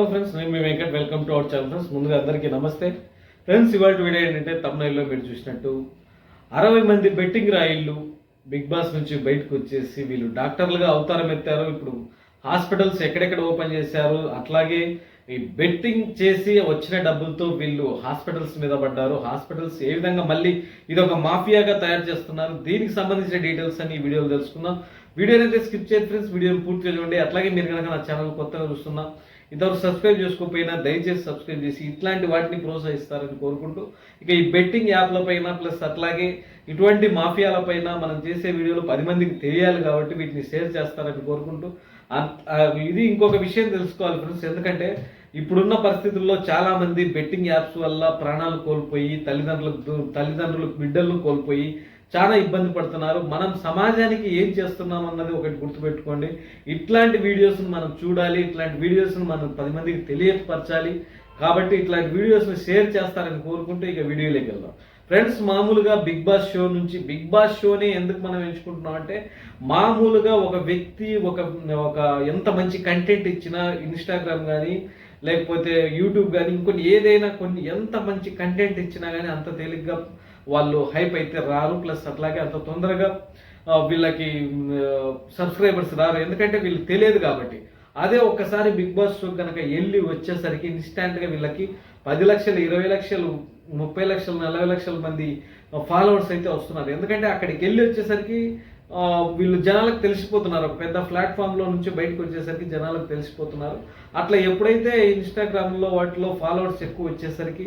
Hello friends నేను మీ Venkat. Welcome to our channel friends ముందుగా అందరికీ నమస్తే. ఫ్రెండ్స్ ఇవాళ వీడియో ఏంటంటే తమిళలో మీరు చూసినట్టు అరవై మంది బెట్టింగ్ రాయిళ్ళు బిగ్ బాస్ నుంచి బయటకు వచ్చేసి వీళ్ళు డాక్టర్లుగా అవతారం ఎత్తారు. ఇప్పుడు హాస్పిటల్స్ ఎక్కడెక్కడ ఓపెన్ చేశారు? అట్లాగే ఈ బెట్టింగ్ చేసి వచ్చిన డబ్బులతో వీళ్ళు హాస్పిటల్స్ మీద పడ్డారు. హాస్పిటల్స్ ఏ విధంగా మళ్ళీ ఇది ఒక మాఫియాగా తయారు చేస్తున్నారు? దీనికి సంబంధించిన డీటెయిల్స్ అని ఈ వీడియోలో తెలుసుకుందాం. వీడియోని అయితే స్కిప్ చేయండి ఫ్రెండ్స్ వీడియోని పూర్తిగా చూడండి అట్లాగే మీరు కనుక నా ఛానల్ కొత్తగా చూస్తున్నా ఇంతవరకు సబ్స్క్రైబ్ చేసుకోకపోయినా దయచేసి సబ్స్క్రైబ్ చేసి ఇట్లాంటి వాటిని ప్రోత్సహిస్తారని కోరుకుంటూ ఇక ఈ బెట్టింగ్ యాప్ల పైన ప్లస్ అట్లాగే ఇటువంటి మాఫియాలపైన మనం చేసే వీడియోలు పది మందికి తెలియాలి కాబట్టి వీటిని షేర్ చేస్తారని కోరుకుంటూ ఇది ఇంకొక విషయం తెలుసుకోవాలి ఫ్రెండ్స్ ఎందుకంటే ఇప్పుడున్న పరిస్థితుల్లో చాలా మంది బెట్టింగ్ యాప్స్ వల్ల ప్రాణాలు కోల్పోయి తల్లిదండ్రులకు తల్లిదండ్రులకు బిడ్డలను కోల్పోయి చాలా ఇబ్బంది పడుతున్నారు. మనం సమాజానికి ఏం చేస్తున్నాం అన్నది ఒకటి గుర్తుపెట్టుకోండి. ఇట్లాంటి వీడియోస్ని మనం చూడాలి ఇట్లాంటి వీడియోస్ని మనం పది మందికి తెలియపరచాలి. కాబట్టి ఇట్లాంటి వీడియోస్ని షేర్ చేస్తారని కోరుకుంటూ ఇక వీడియోలోకి వెళ్దాం. ఫ్రెండ్స్ మామూలుగా బిగ్ బాస్ షో నుంచి బిగ్ బాస్ షోని ఎందుకు మనం ఎంచుకుంటున్నాం అంటే మామూలుగా ఒక వ్యక్తి ఒక ఒక ఎంత మంచి కంటెంట్ ఇచ్చినా ఇన్స్టాగ్రామ్ కానీ లేకపోతే యూట్యూబ్ కానీ ఇంకొన్ని ఏదైనా కొన్ని ఎంత మంచి కంటెంట్ ఇచ్చినా కానీ అంత తేలిగ్గా వాళ్ళు హైప్ అయితే రారు ప్లస్ అట్లాగే అంత తొందరగా వీళ్ళకి సబ్స్క్రైబర్స్ రారు. ఎందుకంటే వీళ్ళు తెలియదు కాబట్టి. అదే ఒక్కసారి బిగ్ బాస్ షో కనుక వెళ్ళి వచ్చేసరికి ఇన్స్టాంట్గా వీళ్ళకి పది లక్షలు ఇరవై లక్షలు ముప్పై లక్షలు నలభై లక్షల మంది ఫాలోవర్స్ అయితే వస్తున్నారు. ఎందుకంటే అక్కడికి వెళ్ళి వచ్చేసరికి వీళ్ళు జనాలకు తెలిసిపోతున్నారు. ఒక పెద్ద ప్లాట్ఫామ్లో నుంచి బయటకు వచ్చేసరికి జనాలకు తెలిసిపోతున్నారు. అట్లా ఎప్పుడైతే ఇన్స్టాగ్రామ్లో వాటిలో ఫాలోవర్స్ ఎక్కువ వచ్చేసరికి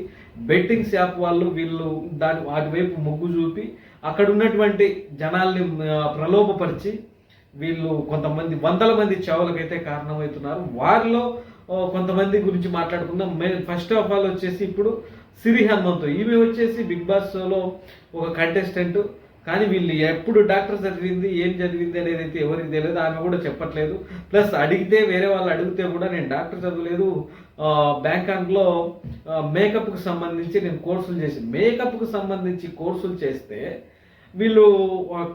బెట్టింగ్స్ యాప్ వాళ్ళు వీళ్ళు దాని వాటి వైపు మొగ్గు చూపి అక్కడ ఉన్నటువంటి జనాల్ని ప్రలోభపరిచి వీళ్ళు కొంతమంది వందల మంది చావులకైతే కారణమవుతున్నారు. వారిలో కొంతమంది గురించి మాట్లాడుకుందాం. మే ఫస్ట్ ఆఫ్ ఆల్ వచ్చేసి ఇప్పుడు సిరి హనుమంతు ఈమె వచ్చేసి బిగ్ బాస్లో ఒక కంటెస్టెంట్ కానీ వీళ్ళు ఎప్పుడు డాక్టర్ చదివింది ఏం చదివింది అనేది అయితే ఎవరికి తెలియదు. ఆమె కూడా చెప్పట్లేదు. ప్లస్ అడిగితే వేరే వాళ్ళు అడిగితే కూడా నేను డాక్టర్ చదవలేదు. బ్యాంకాక్లో మేకప్కి సంబంధించి నేను కోర్సులు చేసి మేకప్కి సంబంధించి కోర్సులు చేస్తే వీళ్ళు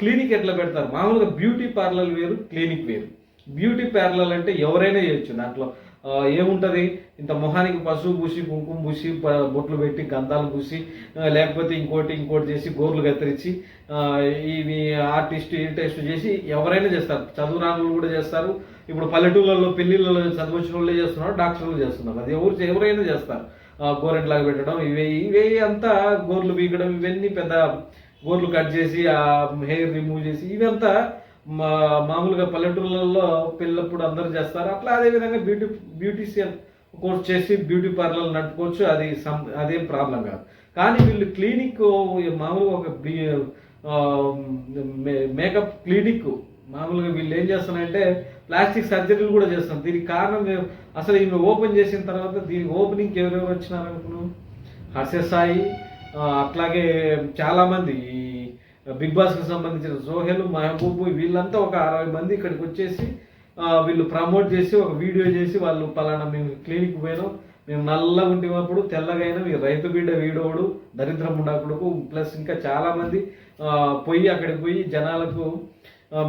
క్లినిక్ ఎట్లా పెడతారు? మామూలుగా బ్యూటీ పార్లర్ వేరు క్లినిక్ వేరు. బ్యూటీ పార్లర్ అంటే ఎవరైనా చేయొచ్చు. దాంట్లో ఏముంటది? ఇంత మొహానికి పసుపు పూసి కుంకుమ పూసి ప- బొట్లు పెట్టి గంధాలు పూసి లేకపోతే ఇంకోటి ఇంకోటి చేసి గోర్లు కత్తిరించి ఇవి ఆర్టిస్ట్ ఇంటెస్ట్ ఈ టెస్ట్ చేసి ఎవరైనా చేస్తారు. చదువు రానులు కూడా చేస్తారు. ఇప్పుడు పల్లెటూళ్ళలో పెళ్ళిళ్ళలో చదువుచిన వాళ్ళే చేస్తున్నారు డాక్టర్లు చేస్తున్నారు. అది ఎవరు ఎవరైనా చేస్తారు. గోరెంట్లాగా పెట్టడం ఇవి ఇవే అంతా గోర్లు బీగడం ఇవన్నీ పెద్ద గోర్లు కట్ చేసి ఆ హెయిర్ రిమూవ్ చేసి ఇవంతా మా మామూలుగా పల్లెటూళ్ళల్లో పెళ్ళప్పుడు అందరూ చేస్తారు. అట్లా అదే విధంగా బ్యూటీ బ్యూటీషియన్ కోర్స్ చేసి బ్యూటీ పార్లర్ నడుపుకోవచ్చు. అది సమ్ అదేం ప్రాబ్లం కాదు. కానీ వీళ్ళు క్లినిక్ మామూలుగా ఒక మేకప్ క్లినిక్. మామూలుగా వీళ్ళు ఏం చేస్తున్నారంటే ప్లాస్టిక్ సర్జరీలు కూడా చేస్తున్నారు. దీనికి కారణం అసలు ఈమె ఓపెన్ చేసిన తర్వాత దీని ఓపెనింగ్కి ఎవరెవరు వచ్చినారు అనుకున్నాను హర్ష సాయి అట్లాగే చాలామంది. ఈ బిగ్ బాస్కి సంబంధించిన సోహెల్ మహబూబ్ వీళ్ళంతా ఒక అరవై మంది ఇక్కడికి వచ్చేసి వీళ్ళు ప్రమోట్ చేసి ఒక వీడియో చేసి వాళ్ళు పలానా మేము క్లినిక్ పోయినాం. మేము నల్లగా ఉండేటప్పుడు తెల్లగైనా మీ రైతు బిడ్డ వీడోడు దరిద్రం ఉండకుడుకు. ప్లస్ ఇంకా చాలామంది పోయి అక్కడికి పోయి జనాలకు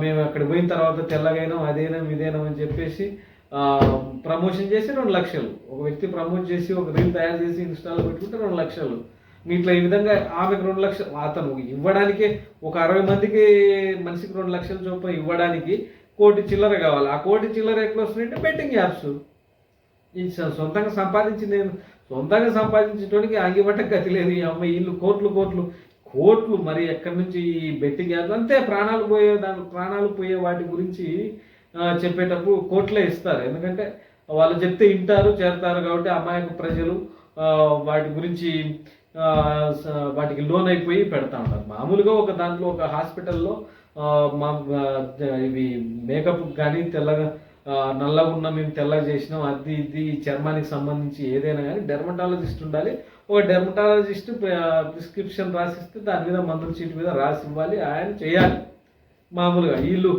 మేము అక్కడికి పోయిన తర్వాత తెల్లగైనాం అదేనాం ఇదేనాం అని చెప్పేసి ప్రమోషన్ చేసి రెండు లక్షలు. ఒక వ్యక్తి ప్రమోట్ చేసి ఒక రీల్ తయారు చేసి ఇన్స్టాలో పెట్టుకుంటే రెండు లక్షలు. ఇట్లా ఈ విధంగా ఆమెకు రెండు లక్షలు అతను ఇవ్వడానికి ఒక అరవై మందికి మనిషికి రెండు లక్షల చొప్పున ఇవ్వడానికి కోటి చిల్లర కావాలి. ఆ కోటి చిల్లర ఎట్లా వస్తున్నాయంటే బెట్టింగ్ యాప్స్. సొంతంగా సంపాదించింది నేను సొంతంగా సంపాదించడానికి ఆగిపట్ట గతి లేదు. ఈ అమ్మాయి ఇల్లు కోట్లు కోట్లు కోట్లు మరి ఎక్కడి నుంచి ఈ బెట్టింగ్ యాప్ అంతే ప్రాణాలు పోయే దాని ప్రాణాలు పోయే వాటి గురించి చెప్పేటప్పుడు కోట్లే ఇస్తారు. ఎందుకంటే వాళ్ళు చెప్తే వింటారు చేరతారు కాబట్టి అమాయక ప్రజలు వాటి గురించి వాటికి లోన్ అయిపోయి పెడతా ఉంటారు. మామూలుగా ఒక దాంట్లో ఒక హాస్పిటల్లో మా ఇవి మేకప్ కానీ తెల్లగా నల్లగా ఉన్న మేము తెల్లగా చేసినాం అది ఇది చర్మానికి సంబంధించి ఏదైనా కానీ డెర్మటాలజిస్ట్ ఉండాలి. ఒక డెర్మటాలజిస్ట్ ప్రిస్క్రిప్షన్ రాసిస్తే దాని మీద మందుల చీటి మీద రాసి ఇవ్వాలి ఆయన చేయాలి. మామూలుగా వీళ్ళు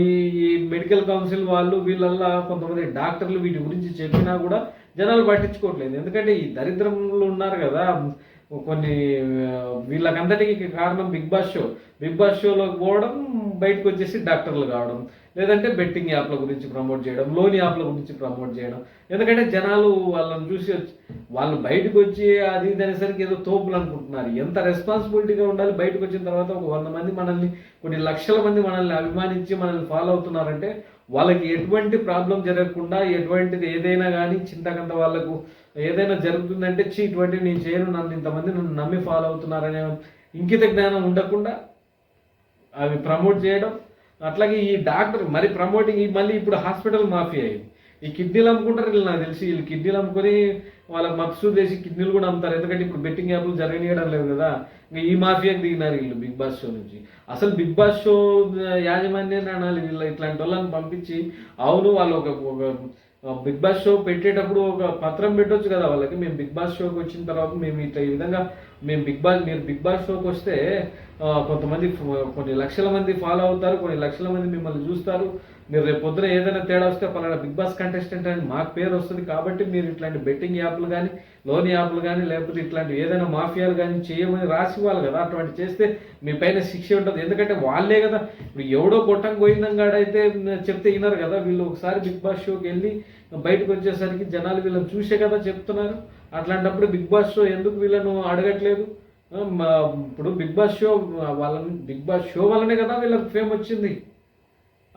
ఈ ఈ మెడికల్ కౌన్సిల్ వాళ్ళు వీళ్ళల్లా కొంతమంది డాక్టర్లు వీటి గురించి చెప్పినా కూడా జనాలు పట్టించుకోవట్లేదు. ఎందుకంటే ఈ దరిద్రంలో ఉన్నారు కదా. కొన్ని ఆ, వీళ్ళకందరికీ కారణం Bigg Boss show. Bigg Boss షోలోకి పోవడం బయటకు వచ్చేసి డాక్టర్లు కావడం లేదంటే బెట్టింగ్ యాప్ల గురించి ప్రమోట్ చేయడం లోన్ యాప్ల గురించి ప్రమోట్ చేయడం. ఎందుకంటే జనాలు వాళ్ళని చూసి వచ్చి వాళ్ళు బయటకు వచ్చి అది ఇది అనేసరికి ఏదో తోపులు అనుకుంటున్నారు. ఎంత రెస్పాన్సిబిలిటీగా ఉండాలి బయటకు వచ్చిన తర్వాత ఒక వంద మంది మనల్ని కొన్ని లక్షల మంది మనల్ని అభిమానించి మనల్ని ఫాలో అవుతున్నారంటే వాళ్ళకి ఎటువంటి ప్రాబ్లం జరగకుండా ఎటువంటిది ఏదైనా కానీ చింతకంత వాళ్ళకు ఏదైనా జరుగుతుందంటే చీ ఇటువంటి నేను చేయను నన్ను ఇంతమంది నన్ను నమ్మి ఫాలో అవుతున్నారనే ఇంకిత జ్ఞానం ఉండకుండా అవి ప్రమోట్ చేయడం. అట్లాగే ఈ డాక్టర్ మరి ప్రమోటింగ్ మళ్ళీ ఇప్పుడు హాస్పిటల్ మాఫీ అయింది ఈ కిడ్నీలు అమ్ముకుంటారు వీళ్ళు నాకు తెలిసి వీళ్ళు కిడ్నీలు అమ్ముకొని వాళ్ళకి మక్సూర్ వేసి కిడ్నీలు కూడా అమ్ముతారు. ఎందుకంటే ఇప్పుడు బెట్టింగ్ యాప్లు జరగనీయడం లేదు కదా. ఇంకా ఈ మాఫియాకి దిగినారు వీళ్ళు బిగ్ బాస్ షో నుంచి. అసలు బిగ్ బాస్ షో యాజమాన్యాన్ని అనాలి వీళ్ళు ఇట్లాంటి వాళ్ళని పంపించి అవును వాళ్ళు ఒక ఒక బిగ్ బాస్ షో పెట్టేటప్పుడు ఒక పత్రం పెట్టొచ్చు కదా వాళ్ళకి. మేము బిగ్ బాస్ షోకి వచ్చిన తర్వాత మేము ఇట్లా ఈ విధంగా మేము బిగ్ బాస్ మీరు బిగ్ బాస్ షోకి వస్తే కొంతమంది కొన్ని లక్షల మంది ఫాలో అవుతారు కొన్ని లక్షల మంది మిమ్మల్ని చూస్తారు. మీరు రేపు పొద్దున ఏదైనా తేడా వస్తే పలానా బిగ్ బాస్ కంటెస్టెంట్ అని మాకు పేరు వస్తుంది కాబట్టి మీరు ఇట్లాంటి బెట్టింగ్ యాప్లు కానీ లోన్ యాప్లు కానీ లేకపోతే ఇట్లాంటి ఏదైనా మాఫియాలు కానీ చేయమని రాసి ఇవ్వాలి కదా. అటువంటి చేస్తే మీ పైన శిక్ష ఉంటుంది. ఎందుకంటే వాళ్ళే కదా. ఇప్పుడు ఎవడో గొట్టం గోయిందంగాడైతే చెప్తే వినరు కదా. వీళ్ళు ఒకసారి బిగ్ బాస్ షోకి వెళ్ళి బయటకు వచ్చేసరికి జనాలు వీళ్ళని చూసే కదా చెప్తున్నారు. అట్లాంటప్పుడు బిగ్ బాస్ షో ఎందుకు వీళ్ళను అడగట్లేదు? మా- ఇప్పుడు బిగ్ బాస్ షో వాళ్ళని బిగ్ బాస్ షో వల్లనే కదా వీళ్ళకి ఫేమ్ వచ్చింది.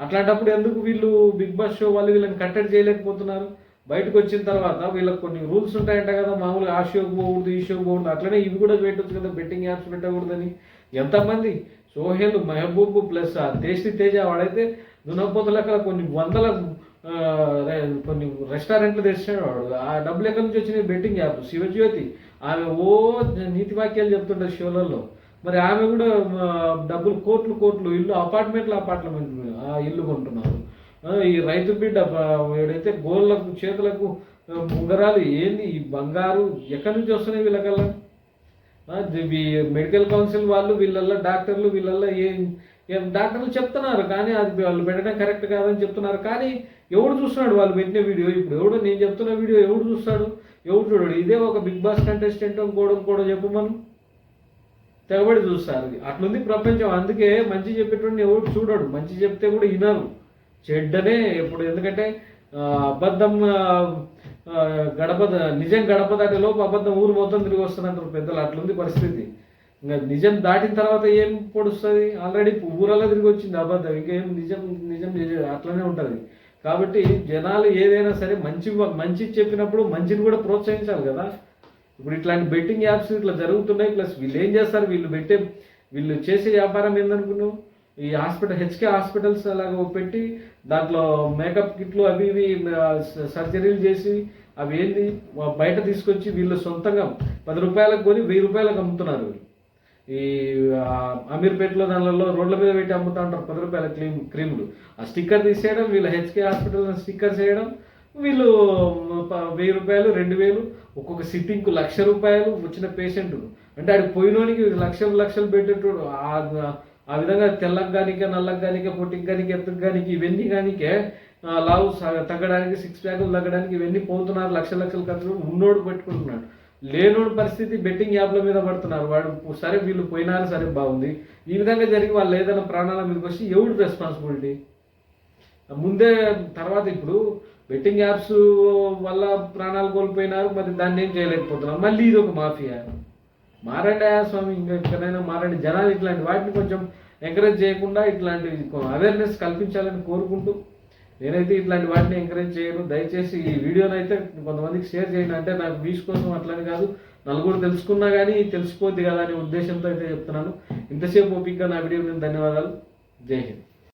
అట్లాంటప్పుడు ఎందుకు వీళ్ళు బిగ్ బాస్ షో వాళ్ళు వీళ్ళని కంటెంట్ చేయలేకపోతున్నారు? బయటకు వచ్చిన తర్వాత వీళ్ళకి కొన్ని రూల్స్ ఉంటాయంట కదా మామూలుగా ఆ షోకి పోకూడదు ఈ షోకి పోకూడదు అట్లనే ఇవి కూడా పెట్టచ్చు కదా బెట్టింగ్ యాప్స్ పెట్టకూడదని. ఎంతమంది? సోహెల్ మెహబూబ్ ప్లస్ ఆ టేస్టీ తేజ వాడైతే దునపోత లెక్కల కొన్ని వందల కొన్ని రెస్టారెంట్లు తెచ్చాడు వాడు. ఆ డబ్బులు ఎక్కడి నుంచి వచ్చినాయి? Betting app Shivajyothi. ఆమె ఓ నీతి వాక్యాలు చెప్తుంటారు షోలలో. మరి ఆమె కూడా డబ్బులు కోట్లు కోట్లు ఇల్లు అపార్ట్మెంట్లు అపార్ట్మెంట్ ఆ ఇల్లు కొంటున్నారు. ఈ రైతు బిడ్డ ఏడైతే గోళ్ళకు చేతులకు ఉంగరాలు ఏంది ఈ బంగారు ఎక్కడి నుంచి వస్తున్నాయి వీళ్ళకల్లా? మెడికల్ కౌన్సిల్ వాళ్ళు వీళ్ళల్లో డాక్టర్లు వీళ్ళల్లో ఏం ఏం డాక్టర్లు చెప్తున్నారు కానీ అది వాళ్ళు పెట్టడం కరెక్ట్ కాదని చెప్తున్నారు. కానీ ఎవడు చూస్తున్నాడు వాళ్ళు పెట్టిన వీడియో? ఇప్పుడు ఎవడు నేను చెప్తున్న వీడియో ఎవడు చూస్తాడు? ఎవడు చూడడు? ఇదే ఒక బిగ్ బాస్ కంటెస్టెంట్ ఇంకోడు ఇంకోడో చెప్పు మనం. తెగబడి చూస్తారు అట్లుంది ప్రపంచం. అందుకే మంచి చెప్పేటువంటి ఎవరు చూడడు. మంచి చెప్తే కూడా వినరు. చెడ్డనే ఇప్పుడు ఎందుకంటే అబద్ధం గడప నిజం గడప దాటే లోపు అబద్ధం ఊరు మొత్తం తిరిగి వస్తుందంటారు పెద్దలు అట్లుంది పరిస్థితి. ఇంకా నిజం దాటిన తర్వాత ఏం పొడుస్తుంది? ఆల్రెడీ ఊరల్లో తిరిగి వచ్చింది అబద్ధం. ఇంకేం నిజం నిజం నిజం అట్లనే ఉంటుంది. కాబట్టి జనాలు ఏదైనా సరే మంచి మంచి చెప్పినప్పుడు మంచిని కూడా ప్రోత్సహించాలి కదా. ఇప్పుడు ఇట్లాంటి బెట్టింగ్ యాప్స్ ఇట్లా జరుగుతున్నాయి ప్లస్ వీళ్ళు ఏం చేస్తారు? వీళ్ళు పెట్టే వీళ్ళు చేసే వ్యాపారం ఏందనుకున్నావు? ఈ హాస్పిటల్ హెచ్కే హాస్పిటల్స్ అలాగ పెట్టి దాంట్లో మేకప్ కిట్లు అవి ఇవి సర్జరీలు చేసి అవి ఏంది? బయట తీసుకొచ్చి వీళ్ళు సొంతంగా పది రూపాయలకు కొని వెయ్యి రూపాయలకు అమ్ముతున్నారు వీళ్ళు. ఈ అమీర్పేటలో దానిలో రోడ్ల మీద పెట్టి అమ్ముతా ఉంటారు పది రూపాయల క్రీమ్ క్రీములు. ఆ స్టిక్కర్ తీసేయడం వీళ్ళు హెచ్కే హాస్పిటల్ స్టిక్కర్స్ వేయడం వీళ్ళు ప- వెయ్యి రూపాయలు రెండు వేలు ఒక్కొక్క సిట్టింగ్కు లక్ష రూపాయలు వచ్చిన పేషెంట్. అంటే ఆడికి పోయినోనికి లక్షలు లక్షలు పెట్టేటోడు. ఆ- ఆ విధంగా తెల్లకి గానికే నల్లకి గానికే పొట్టికి గానికి ఎత్తుకు కానీ ఇవన్నీ కానికే లావు తగ్గడానికి సిక్స్ ప్యాకులు తగ్గడానికి ఇవన్నీ పోతున్నారు. లక్ష లక్షలు ఖర్చు ఉన్నోడు పెట్టుకుంటున్నాడు. లేనోడు పరిస్థితి బెట్టింగ్ యాప్ల మీద పడుతున్నారు. వాడు సరే వీళ్ళు పోయినారు సరే బాగుంది. ఈ విధంగా జరిగి వాళ్ళు ఏదైనా ప్రాణాల మీదకి వచ్చి ఎవడు రెస్పాన్సిబిలిటీ ముందే తర్వాత ఇప్పుడు బెట్టింగ్ యాప్స్ వల్ల ప్రాణాలు కోల్పోయినారు మరి దాన్ని ఏం చేయలేకపోతున్నారు? మళ్ళీ ఇది ఒక మాఫియా. మారండి స్వామి ఇంకా ఎక్కడైనా మారండి. జనాలు ఇట్లాంటి వాటిని కొంచెం ఎంకరేజ్ చేయకుండా ఇట్లాంటి అవేర్నెస్ కల్పించాలని కోరుకుంటూ నేనైతే ఇట్లాంటి వాటిని ఎంకరేజ్ చేయను. దయచేసి ఈ వీడియోని అయితే కొంతమందికి షేర్ చేయండి. అంటే నాకు వ్యూస్ కోసం అట్లని కాదు. నలుగురు తెలుసుకున్నా కానీ తెలిసిపోద్ది కదా అనే ఉద్దేశంతో అయితే చెప్తున్నాను. ఇంతసేపు ఓపికగా నా వీడియో ధన్యవాదాలు. జై హింద్.